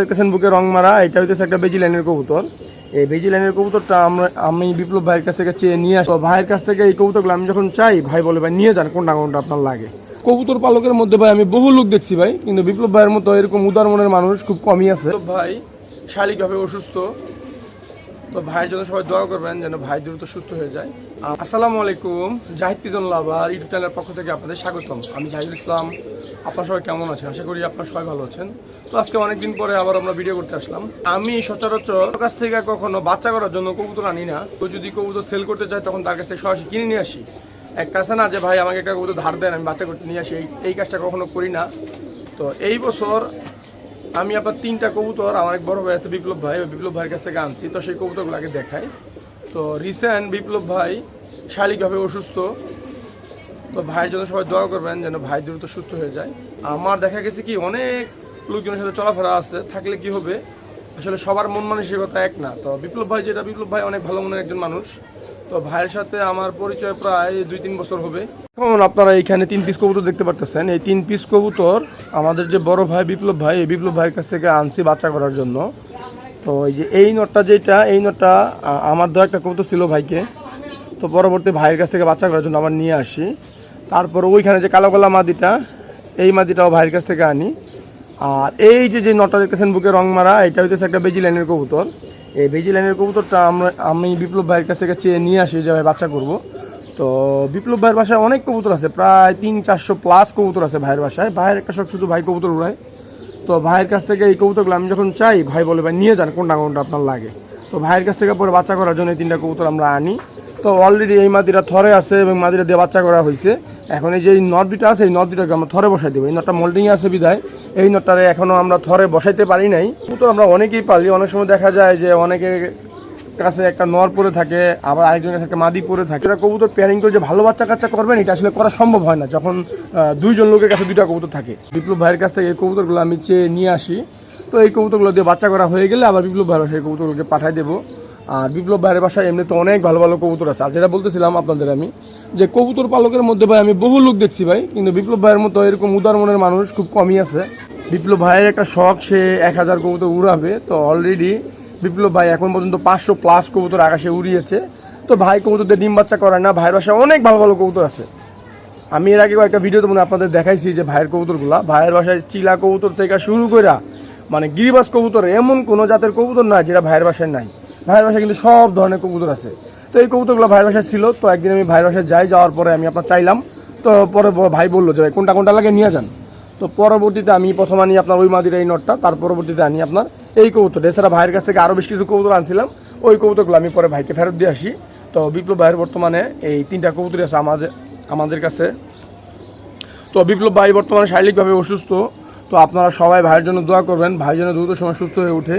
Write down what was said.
দেখতেছেন বুকে রং মারা, এটা হইতেছে একটা বেজি লাইনের কবুতর। এই বেজি লাইনের কবুতরটা আমরা, আমি বিপ্লব ভাইয়ের কাছ থেকে চেয়ে নিয়ে আসব ভাইয়ের কাছ থেকে এই কবুতরগুলো আমি যখন চাই, ভাই বলে, ভাই, নিয়ে যান, কোনটা কোনটা আপনার লাগে? কবুতর পালকের মধ্যে ভাই, আমি বহু লোক দেখছি ভাই, কিন্তু বিপ্লব ভাইয়ের মতো এরকম উদার মনের মানুষ খুব কমই আছে। ভাই শারীরিকভাবে অসুস্থ। তো ভাইয়ের জন্য সবাই দোয়া করবেন যেন ভাই দ্রুত সুস্থ হয়ে যায়। আসসালামু আলাইকুম, জাহিদ পিজন লাভার ইউটিউব চ্যানেলের পক্ষ থেকে আপনাদের স্বাগতম। আমি জাহিদুল ইসলাম। আপনার সবাই কেমন আছেন? আশা করি আপনার সবাই ভালো আছেন। তো আজকে অনেকদিন পরে আবার আমরা ভিডিও করতে আসলাম। আমি সচরাচর কাছ থেকে কখনো বাচ্চা করার জন্য কবুতর আনি না। তো যদি কবুতর সেল করতে চাই তখন তার কাছ থেকে সরাসরি কিনে নিয়ে আসি। একটা আছে না যে, ভাই, আমাকে একটা কবুতর ধার দেন, আমি বাচ্চা করতে নিয়ে আসি। এই কাজটা কখনো করি না। তো এই বছর আমি আপনার তিনটা কবুতর, আমার এক বড় ভাই আছে বিপ্লব ভাই বিপ্লব ভাইয়ের কাছ থেকে আনছি। তো সেই কবুতরগুলো আগে দেখাই। তো রিসেন্ট বিপ্লব ভাই শারীরিকভাবে অসুস্থ। তো ভাইয়ের জন্য সবাই দোয়া করবেন যেন ভাই দ্রুত সুস্থ হয়ে যায়। আমার দেখা গেছে কি, অনেক লোকজনের সাথে চলাফেরা আছে, থাকলে কি হবে? আসলে সবার মন মানসিকতা এক না। তো বিপ্লব ভাই যেটা, বিপ্লব ভাই অনেক ভালো মনের একজন মানুষ। তো ভাইয়ের সাথে আমার পরিচয় প্রায় দুই তিন বছর হবে। এখন আপনারা এইখানে তিন পিস কবুতর দেখতে পারতেছেন? এই তিন পিস কবুতর আমাদের যে বড় ভাই বিপ্লব ভাই, এই বিপ্লব ভাইয়ের কাছ থেকে আনছি বাচ্চা করার জন্য। তো এই যে এই নটটা যেটা, এই নটটা আমার দেওয়া একটা কবুতর ছিল ভাইকে। তো পরবর্তী ভাইয়ের কাছ থেকে বাচ্চা করার জন্য আবার নিয়ে আসি। তারপর ওইখানে যে কালো কালা মাদিটা, এই মাদিটাও ভাইয়ের কাছ থেকে আনি। আর এই যে যে নটটা দেখতেছেন বুকে রং মারা, এটা হইতেছে একটা বেজি লাইনের কবুতর। এই বেজি লাইনের কবুতরটা আমরা, আমি বিপ্লব ভাইয়ের কাছ থেকে চেয়ে নিয়ে আসি যে বাচ্চা করব। তো বিপ্লব ভাইয়ের বাসায় অনেক কবুতর আছে, প্রায় তিন চারশো প্লাস কবুতর আছে ভাইয়ের বাসায়। ভাইয়ের একটা শখ শুধু ভাই কবুতর উড়ায়। তো ভাইয়ের কাছ থেকে এই কবুতরগুলো আমি যখন চাই, ভাই বলে, ভাই, নিয়ে যান, কোনটা কোনটা আপনার লাগে? তো ভাইয়ের কাছ থেকে পরে বাচ্চা করার জন্য এই তিনটা কবুতর আমরা আনি। তো অলরেডি এই মাদিরা থরে আছে এবং মাদিরা দিয়ে বাচ্চা করা হয়েছে। এখন এই যে নট দুটা আছে, এই নট দুটাকে আমরা থরে বসাই দেবো। এই নটটা মোল্ডিং আছে বিদায় এই নটটারে এখনও আমরা থরে বসাইতে পারি নাই। কবুতর আমরা অনেকেই পালি, অনেক সময় দেখা যায় যে অনেকে কাছে একটা নর পরে থাকে, আবার আরেকজনের কাছে একটা মাদি পরে থাকে। এটা কবুতর পেয়ারিং করে যে ভালো বাচ্চা কাচ্চা করবেন, এটা আসলে করা সম্ভব হয় না। যখন দুইজন লোকের কাছে দুইটা কবুতর থাকে। বিপ্লব ভাইয়ের কাছ থেকে এই কবুতরগুলো আমি চেয়ে নিয়ে আসি। তো এই কবুতরগুলো দিয়ে বাচ্চা করা হয়ে গেলে আবার বিপ্লব ভাইয়ের সেই কবুতরগুলোকে পাঠাই দেবো। আর বিপ্লব ভাইয়ের বাসায় এমনিতে অনেক ভালো ভালো কবুতর আছে। আর যেটা বলতেছিলাম আপনাদের আমি, যে কবুতর পালকের মধ্যে ভাই আমি বহু লোক দেখছি ভাই, কিন্তু বিপ্লব ভাইয়ের মতো এরকম উদার মনের মানুষ খুব কমই আছে। বিপ্লব ভাইয়ের একটা শখ, সে এক হাজার কবুতর উড়াবে, তো অলরেডি বিপ্লব ভাই এখন পর্যন্ত পাঁচশো প্লাস কবুতর আকাশে উড়িয়েছে। তো ভাই কবুতরদের ডিম বাচ্চা করায় না, ভাইয়ের বাসায় অনেক ভালো ভালো কবুতর আছে। আমি এর আগে কয়েকটা ভিডিওতে মনে আপনাদের দেখাইছি যে ভাইয়ের কবুতরগুলা। ভাইয়ের বাসায় চিলা কবুতর থেকে শুরু করে মানে গিরিবাস কবুতর এমন কোনো জাতের কবুতর না যেটা ভাইয়ের বাসায় নাই। ভাইয়ের বাসায় কিন্তু সব ধরনের কবুতর আছে। তো এই কবুতরগুলো ভাইয়ের বাসায় ছিল, তো একদিন আমি ভাইয়ের বাসায় যাই, যাওয়ার পরে আমি আপনার চাইলাম। তো পরে ভাই বলল যে, ভাই, কোনটা কোনটা লাগে নিয়ে যান। তো পরবর্তীতে আমি প্রথম আনি আপনার ওই মাদির এই নটটা, তার পরবর্তীতে আনি আপনার এই কবুতর। এছাড়া ভাইয়ের কাছ থেকে আরও বেশ কিছু কবুতর আনছিলাম। ওই কবুতরগুলো আমি পরে ভাইকে ফেরত দিয়ে আসি। তো বিপ্লব ভাইয়ের বর্তমানে এই তিনটা কবুতরই আছে আমাদের আমাদের কাছে। তো বিপ্লব ভাই বর্তমানে শারীরিকভাবে অসুস্থ। তো আপনারা সবাই ভাইয়ের জন্য দোয়া করবেন। ভাই যেন দ্রুত সময় সুস্থ হয়ে ওঠে।